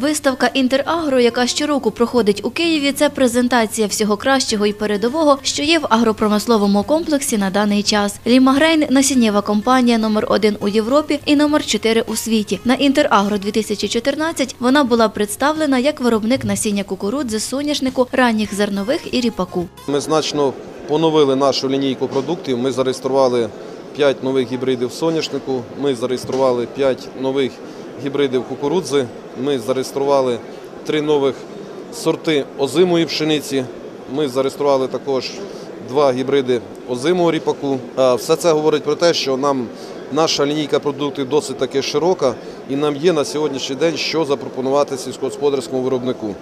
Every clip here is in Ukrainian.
Виставка Інтерагро, яка щороку проходить у Києві, це презентація всього кращого і передового, що є в агропромисловому комплексі на даний час. Лімагрейн – насіннєва компанія номер один у Європі і номер 4 у світі. На Інтерагро 2014 вона була представлена як виробник насіння кукурудзи, соняшнику, ранніх зернових і ріпаку. Ми значно поновили нашу лінійку продуктів. Ми зареєстрували 5 нових гібридів соняшнику, ми зареєстрували 5 нових гібридів кукурудзи, ми зареєстрували 3 нових сорти озимої пшениці, ми зареєстрували також 2 гібриди озимого ріпаку. Все це говорить про те, що нам наша лінійка продуктів досить таки широка і нам є на сьогоднішній день що запропонувати сільськогосподарському виробнику.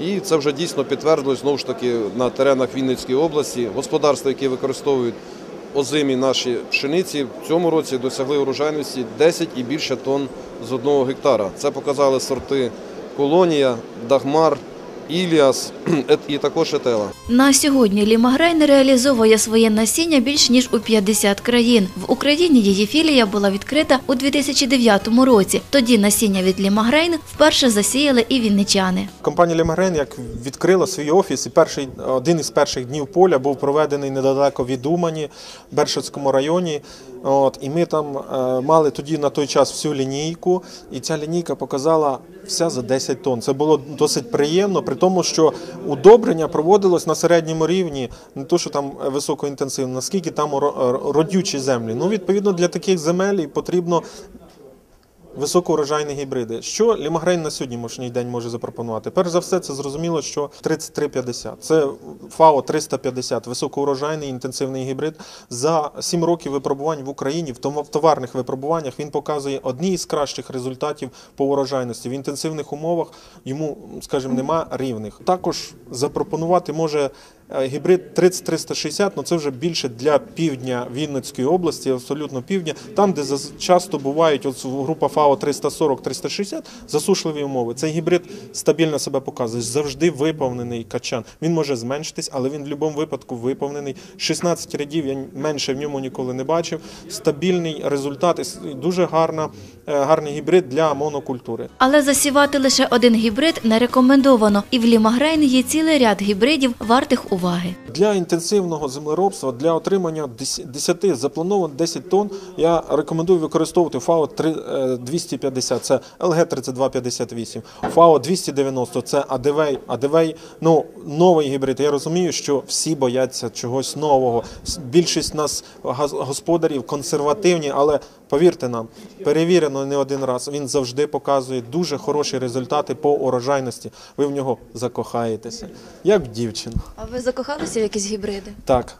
І це вже дійсно підтвердилось знову ж таки на теренах Вінницької області. Господарства, які використовують озимі наші пшениці, в цьому році досягли урожайності 10 і більше тонн з одного гектара. Це показали сорти Колонія, Дагмар, Іліас і також Етела. На сьогодні Лімагрейн реалізовує своє насіння більш ніж у 50 країн. В Україні її філія була відкрита у 2009 році. Тоді насіння від Лімагрейн вперше засіяли і вінничани. Компанія Лемагрен, як відкрила свій офіс, і перший один із перших днів поля був проведений недалеко від Умані, в Бершацькому районі. От, і ми там е, мали тоді на той час всю лінійку, і ця лінійка показала вся за 10 тонн. Це було досить приємно, при тому, що удобрення проводилось на середньому рівні, не то, що там високоінтенсивно, наскільки там родючі землі. Ну, відповідно, для таких земель потрібно Високоурожайні гібриди. Що Лімагрейн на сьогоднішній день може запропонувати? Перш за все, це зрозуміло, що 3350. Це ФАО 350, високоурожайний інтенсивний гібрид. За 7 років випробувань в Україні, в товарних випробуваннях, він показує одні із кращих результатів по урожайності. В інтенсивних умовах йому, скажімо, нема рівних. Також запропонувати може гібрид 30360, ну це вже більше для півдня Вінницької області, абсолютно півдня, там, де часто бувають от група ФАО 340-360, засушливі умови. Цей гібрид стабільно себе показує, завжди виповнений качан. Він може зменшитись, але він в будь-якому випадку виповнений. 16 рядів я менше в ньому ніколи не бачив. Стабільний результат і дуже гарна, е, гарний гібрид для монокультури. Але засівати лише один гібрид не рекомендовано. І в Лімагрейн є цілий ряд гібридів вартих уваги. Для інтенсивного землеробства, для отримання 10 заплановано 10 тонн, я рекомендую використовувати ФАО 3, е, 250, це ЛГ 3258, ФАО 290, це Адевей. Адевей, ну, новий гібрид. Я розумію, що всі бояться чогось нового. Більшість нас господарів консервативні, але повірте нам, перевірено не один раз. Він завжди показує дуже хороші результати по урожайності. Ви в нього закохаєтеся, як в дівчину. А ви закохалися в якісь гібриди? Так,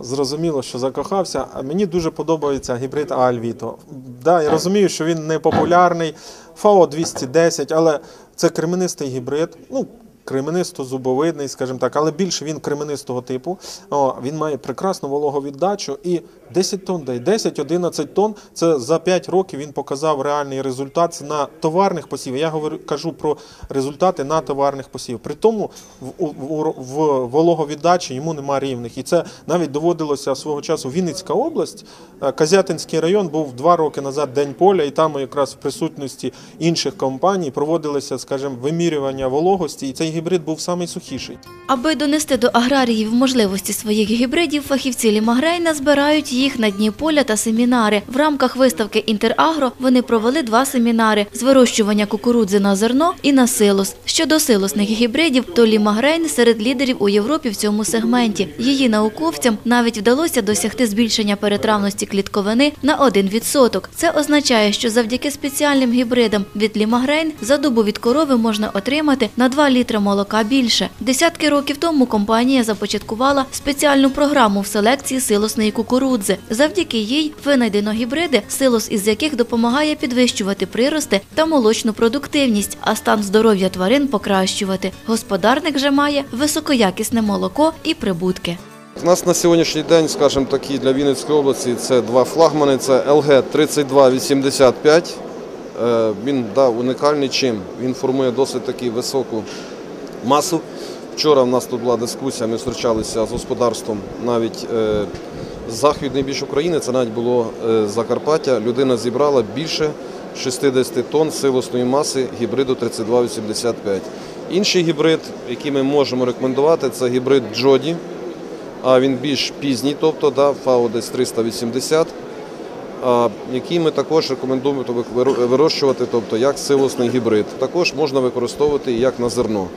зрозуміло, що закохався. Мені дуже подобається гібрид Альвіто. Да, я розумію, що він не популярний. ФАО 210, але це кременистий гібрид. Ну, кременисто-зубовидний, скажімо так, але більше він кременистого типу. О, він має прекрасну вологовіддачу і 10 тонн дає. 10-11 тонн це за 5 років він показав реальний результат на товарних посівах. Я говорю, кажу про результати на товарних посівах. При тому в, в, в вологовіддачі йому нема рівних. І це навіть доводилося свого часу Вінницька область. Е, Казятинський район був два роки назад День поля, і там якраз в присутності інших компаній проводилося, скажімо, вимірювання вологості, і цей гібрид був найсухіший. Аби донести до аграріїв можливості своїх гібридів, фахівці Лімагрейна збирають їх на дні поля та семінари. В рамках виставки Інтерагро вони провели два семінари з вирощування кукурудзи на зерно і на силос. Щодо силосних гібридів, то Лімагрейн серед лідерів у Європі в цьому сегменті. Її науковцям навіть вдалося досягти збільшення перетравності клітковини на 1%. Це означає, що завдяки спеціальним гібридам від Лімагрейн за добу від корови можна отримати на 2 літри молока більше. Десятки років тому компанія започаткувала спеціальну програму в селекції силосної кукурудзи. Завдяки їй винайдено гібриди, силос із яких допомагає підвищувати прирости та молочну продуктивність, а стан здоров'я тварин покращувати. Господарник же має високоякісне молоко і прибутки. У нас на сьогоднішній день, скажімо такі, для Вінницької області це два флагмани. Це ЛГ 3285. Е, Він да, унікальний чим. Він формує досить таки високу масу. Вчора в нас тут була дискусія, ми зустрічалися з господарством навіть е, з Західної більш України, це навіть було е, Закарпаття. Людина зібрала більше 60 тонн силосної маси гібриду 3285. Інший гібрид, який ми можемо рекомендувати, це гібрид Джоді, а він більш пізній, тобто да, ФАО десь 380, а, який ми також рекомендуємо тобто, вирощувати тобто, як силосний гібрид. Також можна використовувати як на зерно.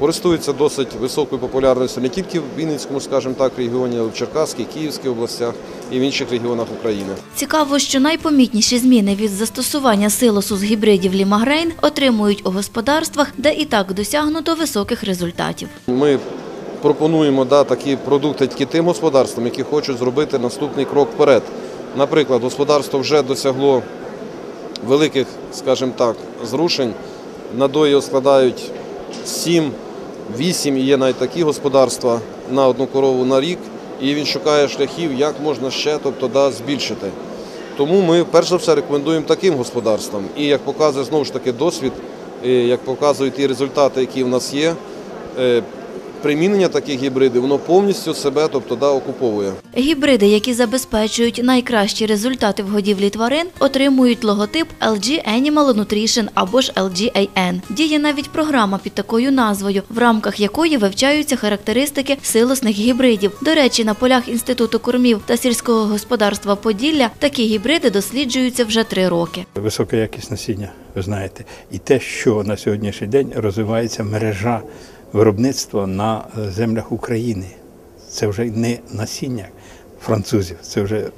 Користується досить високою популярністю не тільки в Вінницькому, скажімо так, регіоні, але й в Черкаській, Київській областях і в інших регіонах України. Цікаво, що найпомітніші зміни від застосування силосу з гібридів Лімагрейн отримують у господарствах, де і так досягнуто високих результатів. Ми пропонуємо да, такі продукти тільки тим господарствам, які хочуть зробити наступний крок вперед. Наприклад, господарство вже досягло великих, скажімо так, зрушень. Надої складають 7, 8 і є навіть такі господарства на одну корову на рік, і він шукає шляхів, як можна ще тобто, да, збільшити. Тому ми перш за все рекомендуємо таким господарствам. І як показує знову ж таки досвід, як показують ті результати, які в нас є, е, примінення таких гібридів, воно повністю себе тобто, да, окуповує. Гібриди, які забезпечують найкращі результати в годівлі тварин, отримують логотип LG Animal Nutrition або ж LGAN. Діє навіть програма під такою назвою, в рамках якої вивчаються характеристики силосних гібридів. До речі, на полях Інституту кормів та сільського господарства Поділля такі гібриди досліджуються вже три роки. Висока якість насіння, ви знаєте, і те, що на сьогоднішній день розвивається мережа виробництва на е, землях України. Це вже не насіння французів, це вже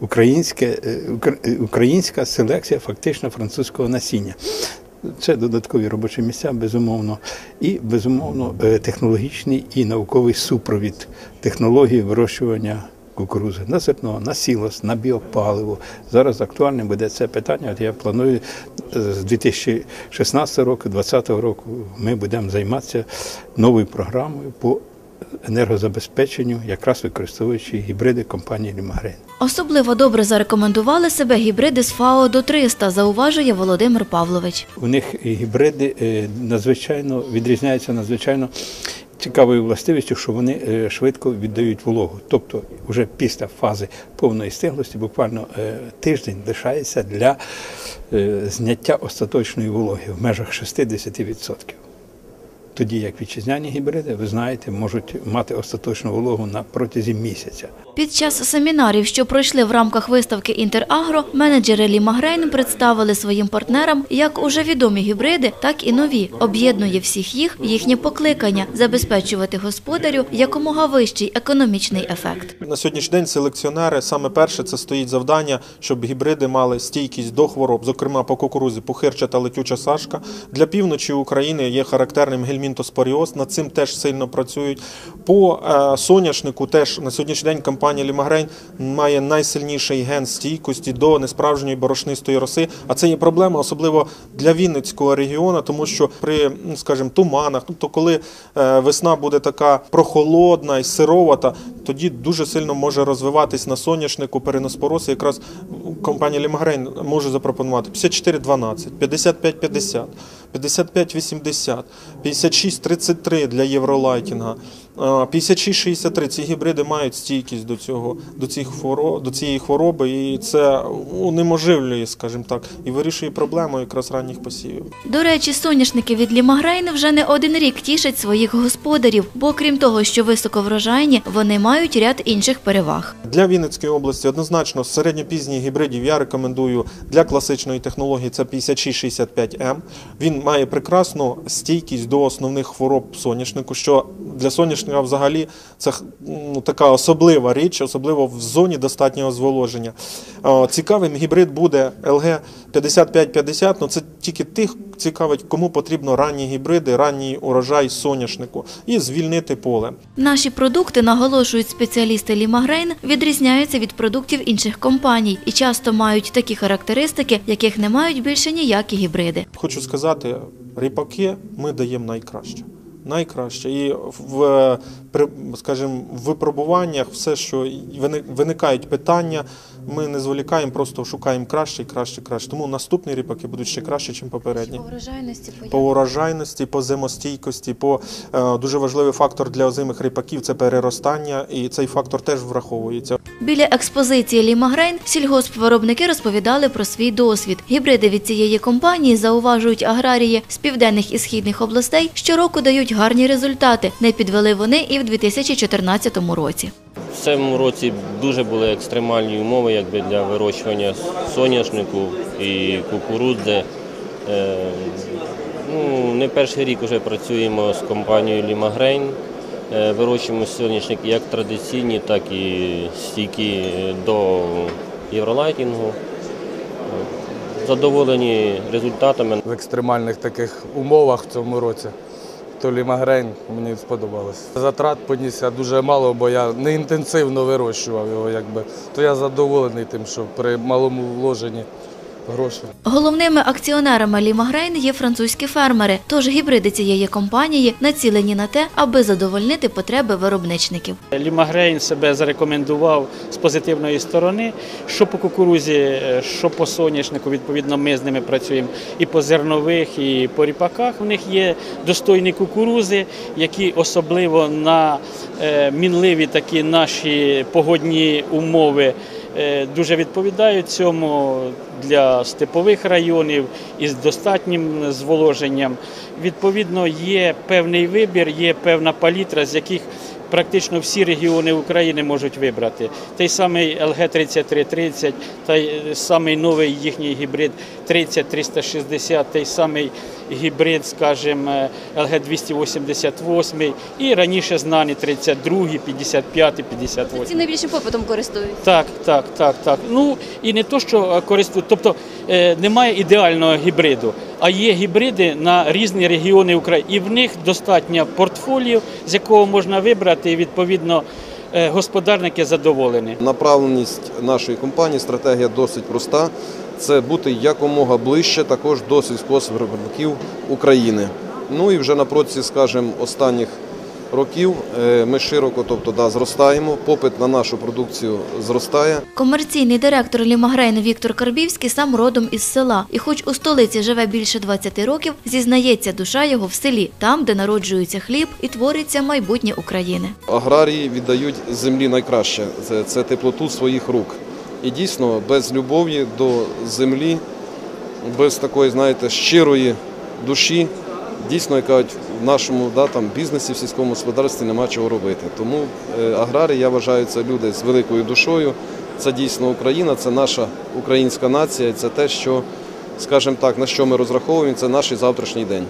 українське, е, е, українська селекція фактично французького насіння. Це додаткові робочі місця, безумовно, і безумовно технологічний і науковий супровід технології вирощування кукурузи на зерно, на сілос, на біопаливо. Зараз актуальним буде це питання. От я планую е, з 2016 року, 2020 року ми будемо займатися новою програмою по енергозабезпеченню, якраз використовуючи гібриди компанії Лімагрейн. Особливо добре зарекомендували себе гібриди з ФАО до 300, зауважує Володимир Павлович. У них гібриди е, надзвичайно відрізняються надзвичайно цікавою властивістю, що вони е, швидко віддають вологу. Тобто, вже після фази повної стиглості, буквально е, тиждень лишається для е, зняття остаточної вологи в межах 60%. Тоді як вітчизняні гібриди, ви знаєте, можуть мати остаточну вологу на протязі місяця. Під час семінарів, що пройшли в рамках виставки Інтерагро, менеджери Лімагрейн представили своїм партнерам як уже відомі гібриди, так і нові. Об'єднує всіх їх їхнє покликання забезпечувати господарю якомога вищий економічний ефект. На сьогоднішній день селекціонери саме перше це стоїть завдання, щоб гібриди мали стійкість до хвороб, зокрема по кукурузі, пухирча та летюча сашка. Для півночі України є характерним гельмінтоспоріоз, над цим теж сильно працюють. По е, соняшнику теж на сьогоднішній день компанія Лімагрейн має найсильніший ген стійкості до несправжньої борошнистої роси. А це є проблема, особливо для Вінницького регіону, тому що при, ну, скажімо, туманах, тобто коли е, весна буде така прохолодна і сировата, тоді дуже сильно може розвиватись на соняшнику переноспороз. Якраз компанія Лімагрейн може запропонувати 54-12, 55-50, 55-80, 56-33 для євролайтінга. Е, 56-63 ці гібриди мають стійкість до цього, до цих хвороб, до цієї хвороби, і це унеможивлює, скажімо так, і вирішує проблему якраз ранніх посівів. До речі, соняшники від Лімагрейн вже не один рік тішать своїх господарів, бо крім того, що високоврожайні, вони мають ряд інших переваг. Для Вінницької області однозначно середньопізніх гібридів я рекомендую для класичної технології це 5665М. Він має прекрасну стійкість до основних хвороб соняшнику, що для соняшника взагалі це ну, така особлива річ, особливо в зоні достатнього зволоження. Е, Цікавим гібрид буде LG 5550, ну це тільки тих цікавить, кому потрібно ранні гібриди, ранній урожай соняшнику і звільнити поле. Наші продукти, наголошують спеціалісти Лімагрейн, відрізняються від продуктів інших компаній і часто мають такі характеристики, яких не мають більше ніякі гібриди. Хочу сказати, ріпаки ми даємо найкраще. Найкраще. І в скажімо, в випробуваннях все, що вини- виникають питання, ми не зволікаємо, просто шукаємо краще і краще, краще. Тому наступні ріпаки будуть ще краще, ніж попередні. Урожайності По урожайності, по зимостійкості, по е, дуже важливий фактор для озимих ріпаків це переростання, і цей фактор теж враховується. Біля експозиції Лімагрейн сільгоспвиробники розповідали про свій досвід. Гібриди від цієї компанії, зауважують аграрії з південних і східних областей, щороку дають гарні результати. Не підвели вони і в 2014 році. В цьому році дуже були екстремальні умови якби, для вирощування соняшнику і кукурудзи. Е, ну, не перший рік вже працюємо з компанією Лімагрейн. Е, Вирощуємо соняшники як традиційні, так і стійкі до євролайтінгу. Задоволені результатами. в екстремальних таких умовах в цьому році. То лімагрейн мені сподобалось. Затрат поніс я дуже мало, бо я не інтенсивно вирощував його, якби. То я задоволений тим, що при малому вложенні грошей. Головними акціонерами Лімагрейн є французькі фермери, тож гібриди цієї компанії націлені на те, аби задовольнити потреби виробничників. Лімагрейн себе зарекомендував з позитивної сторони, що по кукурузі, е, що по соняшнику. Відповідно, ми з ними працюємо і по зернових, і по ріпаках. У них є достойні кукурузи, які особливо на е, мінливі такі наші погодні умови. Е, Дуже відповідають цьому для степових районів із достатнім зволоженням. Відповідно, є певний вибір, є певна палітра, з яких практично всі регіони України можуть вибрати. Той самий ЛГ-3330, той самий новий їхній гібрид 30-360, той самий гібрид, скажімо, ЛГ-288 і раніше знані 32, 55, 58. Ці найбільшим попитом користуються. Так, так, так, так. Ну і не то, що користують, тобто е, немає ідеального гібриду, а є гібриди на різні регіони України. І в них достатньо портфоліо, з якого можна вибрати, і відповідно е, господарники задоволені. Направленість нашої компанії, стратегія досить проста. Це бути якомога ближче також до сільськогоспвиробників України. Ну і вже на протязі, скажімо, останніх років е, ми широко, тобто, да, зростаємо. Попит на нашу продукцію зростає. Комерційний директор Лімагрейн Віктор Карбівський сам родом із села. І хоч у столиці живе більше 20 років, зізнається душа його в селі, там, де народжується хліб і твориться майбутнє України. Аграрії віддають землі найкраще це, це теплоту своїх рук. І дійсно, без любові до землі, без такої, знаєте, щирої душі, дійсно, як кажуть, в нашому да, там, бізнесі, в сільському господарстві нема чого робити. Тому е, аграрії, я вважаю, це люди з великою душою. Це дійсно Україна, це наша українська нація, це те, що, скажімо так, на що ми розраховуємо, це наш завтрашній день.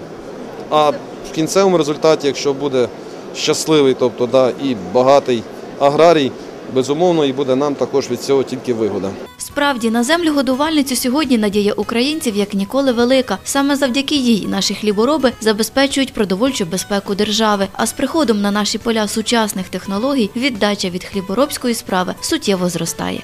А в кінцевому результаті, якщо буде щасливий, тобто да, і багатий аграрій, безумовно, і буде нам також від цього тільки вигода. Справді, на землю годувальницю сьогодні надія українців як ніколи велика. Саме завдяки їй наші хлібороби забезпечують продовольчу безпеку держави. А з приходом на наші поля сучасних технологій віддача від хліборобської справи суттєво зростає.